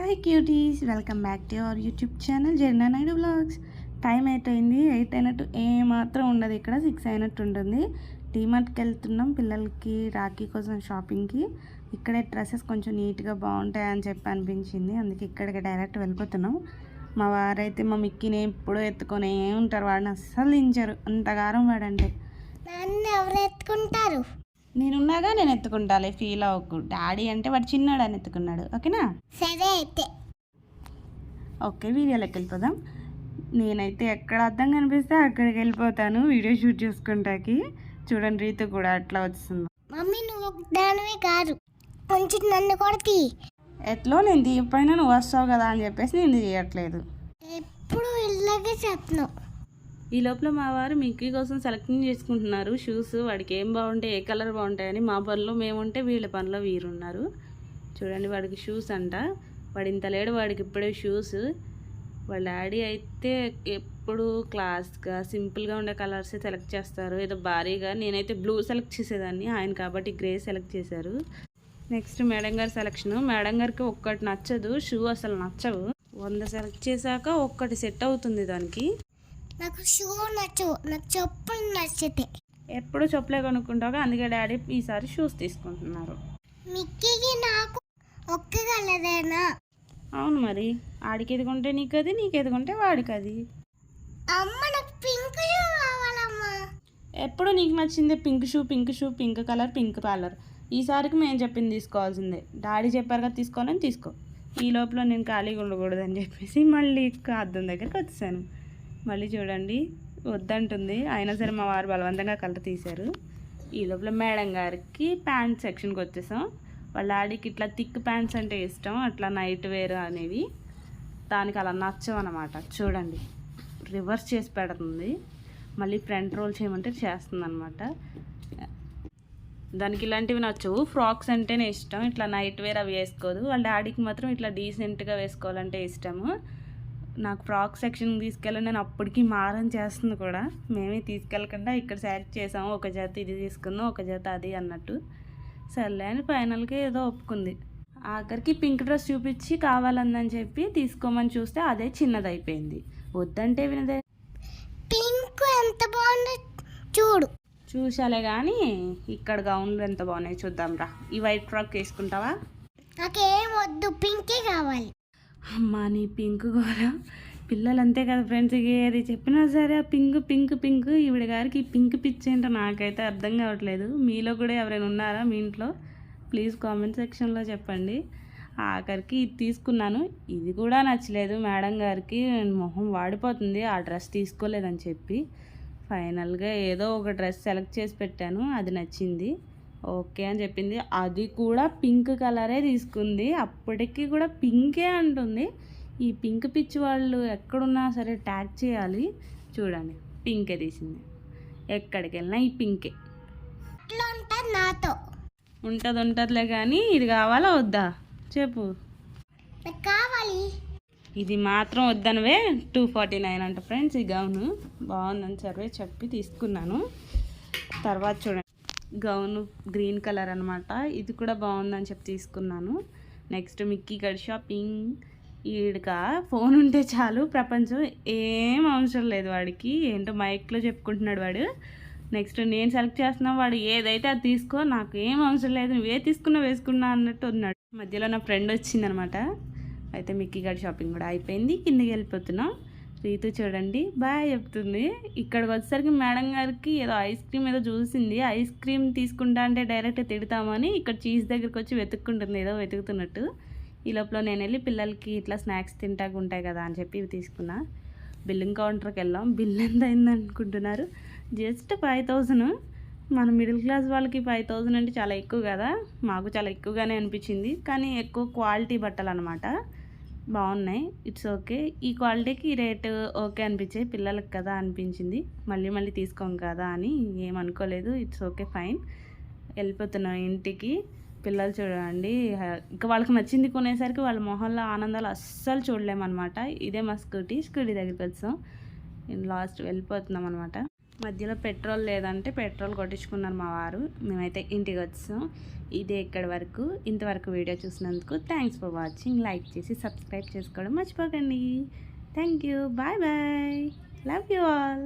Hi cuties welcome back to our YouTube channel Jharna Naidu vlogs time అయిపోయింది. Eight అయినట్టు ఏ మాత్రం ఉండదు ఇక్కడ. సిక్స్ అయినట్టు ఉంటుంది. డీమార్ట్కి వెళ్తున్నాం పిల్లలకి రాఖీ కోసం షాపింగ్కి ఇక్కడే డ్రెస్సెస్ కొంచెం నీట్గా బాగుంటాయని చెప్పి అనిపించింది. అందుకే ఇక్కడికి డైరెక్ట్ వెళ్ళిపోతున్నాం. మా వారైతే మా మిక్కిని ఎప్పుడూ ఎత్తుకొని ఉంటారు. వాడిని అస్సలు దించరు. అంతగారం వాడంటే. నన్ను ఎవరు ఎత్తుకుంటారు? నేనున్నాగా నేను ఎత్తుకుంటాలే ఫీల్ అవ్వకు. డాడీ అంటే వాడు చిన్నాడు అని ఎత్తుకున్నాడు ఓకేనా? సరే అయితే. ఓకే వీడియోలోకి వెళ్ళిపోదాం నేనైతే ఎక్కడ అర్థం కనిపిస్తే అక్కడికి వెళ్ళిపోతాను వీడియో షూట్ చేసుకుంటాకి. చూడండి రీతు కూడా అట్లా వస్తుంది మమ్మీ నువ్వు దానివే కాదు. కొంచెం నన్ను కొడతి ఎట్లో నేను తీయకపోయినా నువ్వు వస్తావు కదా అని చెప్పేసి నేను తీయట్లేదు. ఎప్పుడు ఇలాగే చెప్తున్నావు ఈ లోపల మా వారు మిక్కీ కోసం సెలెక్టింగ్ చేసుకుంటున్నారు. షూస్ వాడికి ఏం బాగుంటాయి ఏ కలర్ బాగుంటాయని మా పనిలో మేముంటే వీళ్ళ పనిలో వీరున్నారు. చూడండి వాడికి షూస్ అంట. వాడు ఇంత లేడు వాడికి ఇప్పుడే షూస్. వాళ్ళ డాడీ అయితే ఎప్పుడు క్లాస్గా సింపుల్గా ఉండే కలర్సే సెలెక్ట్ చేస్తారు. ఏదో భారీగా నేనైతే బ్లూ సెలెక్ట్ చేసేదాన్ని ఆయన కాబట్టి గ్రే సెలెక్ట్ చేశారు. నెక్స్ట్ మేడం గారి సెలెక్షన్. మేడం గారికి ఒక్కటి నచ్చదు షూ అసలు నచ్చవు. వంద సెలెక్ట్ చేశాక ఒక్కటి సెట్ అవుతుంది దానికి. నాకు షూ నచ్చవు నాకు చెప్పులు నచ్చితే. ఎప్పుడు చెప్పులే కొనుక్కుంటావు అందుకే డాడీ ఈసారి షూస్ తీసుకుంటున్నారు. మిక్కీకి నాకు ఒక్క కలరేనా అవును మరి. ఆడికి ఎదుగుంటే నీకు అది నీకు ఎదుగుంటే వాడికి అది అమ్మ నాకు పింక్ షూ కావాలమ్మా. ఎప్పుడు నీకు నచ్చింది pink shoe pink shoe pink colour pink colour ఈసారికి మేము చెప్పింది తీసుకోవాల్సిందే. డాడీ చెప్పారు కదా తీసుకోవాలని తీసుకో. ఈ లోపల నేను ఖాళీగా ఉండకూడదని చెప్పేసి మళ్ళీ అద్దం దగ్గరికి వచ్చాను మళ్ళీ చూడండి వద్దంటుంది. అయినా సరే మా వారు బలవంతంగా కలర్ తీశారు. ఈ లోపల మేడం గారికి ప్యాంట్ సెక్షన్కి వచ్చేసాం. వాళ్ళ డాడీకి ఇట్లా థిక్ ప్యాంట్స్ అంటే ఇష్టం అట్లా నైట్ వేర్ అనేవి. దానికి అలా నచ్చవన్నమాట చూడండి రివర్స్ చేసి పెడుతుంది. మళ్ళీ ఫ్రంట్ రోల్ చేయమంటే చేస్తుంది అనమాట దానికి ఇలాంటివి నచ్చవు. ఫ్రాక్స్ అంటేనే ఇష్టం. ఇట్లా నైట్ వేర్ అవి వేసుకోదు. వాళ్ళ డాడీకి మాత్రం ఇట్లా డీసెంట్గా వేసుకోవాలంటే ఇష్టము. నాకు ఫ్రాక్ సెక్షన్ తీసుకెళ్ళి నేను అప్పటికి మారం చేస్తుంది కూడా. మేమే తీసుకెళ్ళకుండా ఇక్కడ సెలెక్ట్ చేసాము. ఒక జత ఇది తీసుకుందాం ఒక జత అది అన్నట్టు. సర్లే అని ఫైనల్గా ఏదో ఒప్పుకుంది. ఆఖరికి పింక్ డ్రెస్ చూపించి కావాలందని చెప్పి తీసుకోమని చూస్తే అదే చిన్నది అయిపోయింది వద్దంటే వినదే. పింక్ ఎంత బాగుందో చూడు. చూసాలే కానీ ఇక్కడ గౌన్లు ఎంత బాగున్నాయి చూద్దాం రా ఈ వైట్ ఫ్రాక్ వేసుకుంటావా? నాకేం వద్దు పింకే కావాలి. అమ్మా నీ పింక్ గోర పిల్లలు అంతే కదా ఫ్రెండ్స్ ఏది చెప్పినా సరే ఆ పింక్ పింక్ పింక్. ఈవిడ గారికి పింక్ పిచ్ ఏంటో నాకైతే అర్థం కావట్లేదు. మీలో కూడా ఎవరైనా ఉన్నారా మీ ఇంట్లో? ప్లీజ్ కామెంట్ సెక్షన్లో చెప్పండి. ఆఖరికి ఇది తీసుకున్నాను. ఇది కూడా నచ్చలేదు మేడం గారికి. మొహం వాడిపోతుంది ఆ డ్రెస్ తీసుకోలేదని చెప్పి. ఫైనల్గా ఏదో ఒక డ్రెస్ సెలెక్ట్ చేసి పెట్టాను అది నచ్చింది. ఓకే అని చెప్పింది. అది కూడా పింక్ కలరే తీసుకుంది. అప్పటికి కూడా పింకే అంటుంది. ఈ పింక్ పిచ్ వాళ్ళు ఎక్కడున్నా సరే ట్యాగ్ చేయాలి. చూడండి పింకే తీసింది. ఎక్కడికి వెళ్ళినా ఈ పింకే. నాతో. ఉంటుంది ఉంటుందిలే కానీ ఇది కావాలా వద్దా? చెప్పు. కావాలి. ఇది మాత్రం వద్దనవే. టూ ఫార్టీ నైన్ అంట ఫ్రెండ్స్ ఈ గౌను బాగుందని సర్వే చెప్పి తీసుకున్నాను. తర్వాత చూడండి. గౌను గ్రీన్ కలర్ అనమాట ఇది కూడా బాగుందని చెప్పి తీసుకున్నాను. నెక్స్ట్ మిక్కీ గడి షాపింగ్ ఈడక. ఫోన్ ఉంటే చాలు ప్రపంచం ఏం అవసరం లేదు వాడికి. ఏంటో మైక్లో చెప్పుకుంటున్నాడు వాడు. నెక్స్ట్ నేను సెలెక్ట్ చేస్తున్నా వాడు ఏదైతే అది తీసుకో నాకు ఏం అవసరం లేదు నువ్వు ఏ తీసుకున్నా వేసుకున్నా అన్నట్టు ఉన్నాడు. మధ్యలో నా ఫ్రెండ్ వచ్చిందనమాట అయితే మిక్కీ గడి షాపింగ్ కూడా అయిపోయింది కిందకి వెళ్ళిపోతున్నాం. రీతు చూడండి. బాగా చెప్తుంది. ఇక్కడికి వచ్చేసరికి మేడం గారికి ఏదో ఐస్ క్రీమ్ ఏదో చూసింది. ఐస్ క్రీమ్ తీసుకుంటా అంటే డైరెక్ట్ తిడతామని ఇక్కడ చీజ్ దగ్గరికి వచ్చి వెతుక్కుంటుంది. ఏదో వెతుకుతున్నట్టు. ఈ లోపల నేను వెళ్ళి పిల్లలకి ఇట్లా స్నాక్స్ తింటాకు ఉంటాయి కదా అని చెప్పి ఇవి తీసుకున్నా. బిల్లింగ్ కౌంటర్కి వెళ్ళాం. బిల్ ఎంత అయింది అనుకుంటున్నారు? Just five thousand. మన మిడిల్ క్లాస్ వాళ్ళకి ఫైవ్ థౌజండ్ అంటే చాలా ఎక్కువ కదా. మాకు చాలా ఎక్కువగానే అనిపించింది. కానీ ఎక్కువ క్వాలిటీ బట్టలు అనమాట బాగున్నాయి. ఇట్స్ ఓకే ఈ క్వాలిటీకి ఈ రేటు ఓకే అనిపించాయి. పిల్లలకి కదా అనిపించింది. మళ్ళీ మళ్ళీ తీసుకోం కదా అని ఏమనుకోలేదు ఇట్స్ ఓకే ఫైన్ వెళ్ళిపోతున్నాం ఇంటికి. పిల్లలు చూడండి. ఇంకా వాళ్ళకి నచ్చింది కొనేసరికి వాళ్ళ మొహంలో ఆనందాలు అస్సలు చూడలేమన్నమాట. ఇదే మా స్కూటీ స్కూటీ దగ్గరికి వచ్చాం. లాస్ట్ వెళ్ళిపోతున్నాం అనమాట మధ్యలో పెట్రోల్ లేదంటే పెట్రోల్ కొట్టించుకున్నారు మా వారు. మేమైతే ఇంటికి వచ్చాం. ఇదే ఇక్కడి వరకు. ఇంతవరకు వీడియో చూసినందుకు థ్యాంక్స్ ఫర్ వాచింగ్ లైక్ చేసి సబ్స్క్రైబ్ చేసుకోవడం మర్చిపోకండి. Thank you bye bye love you all